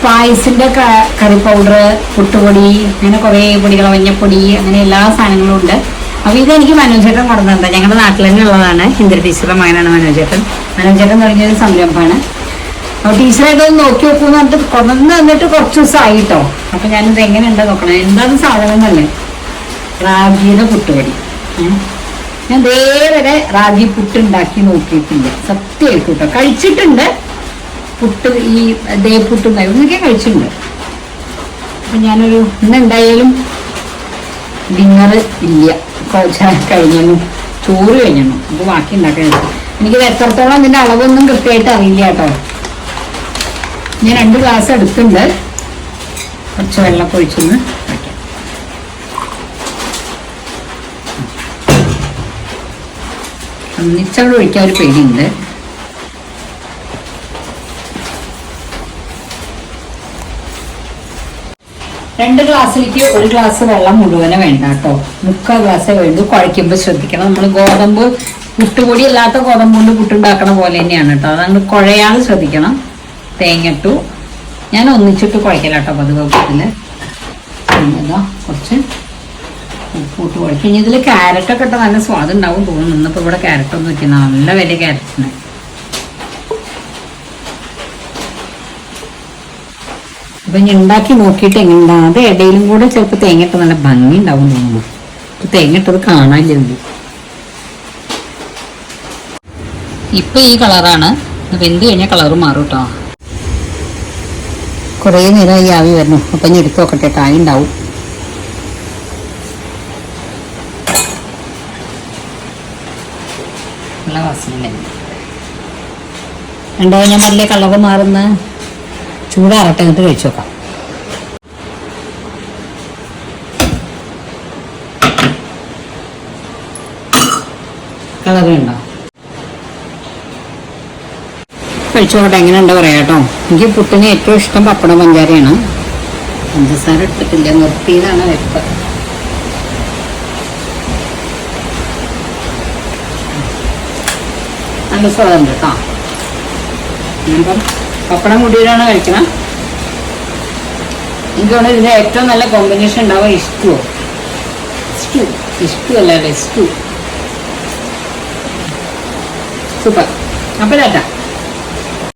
സ്പൈസിന്റെ curry powder പുട്ടുപൊടി അങ്ങനെ കുറേ പൊടികൾ മഞ്ഞപ്പൊടി അങ്ങനെ എല്ലാ സാധനങ്ങളും ഉണ്ട്. അപ്പൊ ഇതെനിക്ക് മനോജേട്ടൻ കൊടുക്കുന്നത് ഞങ്ങളുടെ നാട്ടിൽ തന്നെ ഉള്ളതാണ്. ഹിന്ദു ടീച്ചറുടെ മകനാണ് മനോജേട്ടൻ മനോജേട്ടൻ ഒരു സംരംഭമാണ്. അപ്പൊ ടീച്ചറായിട്ട് ഒന്ന് നോക്കി നോക്കൂന്ന് പറഞ്ഞിട്ട് കൊണ്ടു തന്നിട്ട് കുറച്ച് ദിവസമായി കേട്ടോ അപ്പൊ ഞാനിത് എങ്ങനെ ഉണ്ടോ നോക്കണം. എന്താണ് സാധനം തന്നെ റാഗിയുടെ പുട്ടുപൊടി. ഞാൻ ഇതേവരെ റാഗി പുട്ട് ഉണ്ടാക്കി നോക്കിയിട്ടുണ്ട് സത്യമായിട്ട് കേട്ടോ കഴിച്ചിട്ടുണ്ട്. പുട്ട് ഈ ദേപുട്ടും ഇതൊക്കെ കഴിച്ചിട്ടുണ്ട്. അപ്പൊ ഞാനൊരു ഇന്ന് എന്തായാലും ഡിന്നർ ഇല്ല. കഴിഞ്ഞു ചോറ് കഴിഞ്ഞു അപ്പൊ ബാക്കി ഉണ്ടാക്കാൻ എനിക്ക് എത്രത്തോളം ഇതിന്റെ അളവൊന്നും കൃത്യമായിട്ട് അറിയില്ല കേട്ടോ. ഞാൻ രണ്ട് ഗ്ലാസ് എടുക്കുന്നുണ്ട് കുറച്ച് വെള്ളം ഒഴിച്ചൊന്ന് ഒന്നിച്ചവിടെ ഒഴിക്കാൻ ഒരു പേടിയുണ്ട്. രണ്ട് ഗ്ലാസ്സിലേക്ക് ഒരു ഗ്ലാസ് വെള്ളം മുഴുവനെ വേണ്ട കേട്ടോ. മുക്കാൽ ഗ്ലാസ്സേ വേണ്ടു. കുഴയ്ക്കുമ്പോൾ ശ്രദ്ധിക്കണം. നമ്മൾ ഗോതമ്പ് പുട്ടുപൊടി അല്ലാത്ത ഗോതമ്പ് കൊണ്ട് പുട്ടുണ്ടാക്കണ പോലെ തന്നെയാണ് കേട്ടോ. അതങ്ങ് കുഴയാതെ ശ്രദ്ധിക്കണം. തേങ്ങട്ടു ഞാൻ ഒന്നിച്ചിട്ട് കുഴക്കലാട്ടോ പതുക്കെ പതിവ് കൂട്ടത്തിൽ കുറച്ച് ഉപ്പൂട്ട് കുഴക്കും ഇനി ഇതിൽ ക്യാരറ്റൊക്കെ ഇട്ട നല്ല സ്വാദുണ്ടാവും തോന്നുന്നു. ഇന്നിപ്പോൾ ഇവിടെ ക്യാരറ്റ് ഒന്നും വെക്കുന്ന നല്ല വലിയ ക്യാരറ്റിന്. അപ്പൊ ഇനി ഉണ്ടാക്കി നോക്കിയിട്ട് എങ്ങനെയുണ്ടാ? അത് ഇടയിലും കൂടെ ചിലപ്പോൾ തേങ്ങട്ട് നല്ല ഭംഗി ഉണ്ടാവും തോന്നുന്നു. ഇപ്പൊ തേങ്ങ ഇട്ടത് കാണാനില്ല ഇപ്പൊ ഈ കളറാണ്. വെന്ത് കഴിഞ്ഞാൽ കളറ് മാറും കേട്ടോ കുറേ നേരം ഈ ആവി വരുന്നു അപ്പൊ ഞാൻ എടുത്തു നോക്കട്ടെ കായ ഉണ്ടാവും. നല്ല വാസന ഉണ്ടാവും ഞാൻ നല്ല കളറ് മാറുന്ന? ചൂടാറട്ടെ എന്നിട്ട് കഴിച്ചു നോക്കാം ഉണ്ടോ പറയാട്ടോ പറയാം കേട്ടോ. എനിക്ക് പുട്ടിന് ഏറ്റവും ഇഷ്ടം പപ്പടം പഞ്ചാരയാണ്. പഞ്ചസാര ഇട്ടിട്ടില്ല നിർത്തിയതാണ് വെപ്പ് നല്ല സ്വാദുണ്ട് കേട്ടോ. പപ്പടം കൂട്ടിയിട്ടാണ് കഴിക്കണം. എനിക്ക് തോന്നുന്നു ഇതിന്റെ ഏറ്റവും നല്ല കോമ്പിനേഷൻ ഉണ്ടാവുക ഇഷ്ടോ ഇഷ്ടു ഇഷ്ടു അല്ല ഇഷ്ടു സൂപ്പർ. അപ്പൊ ചേട്ടാ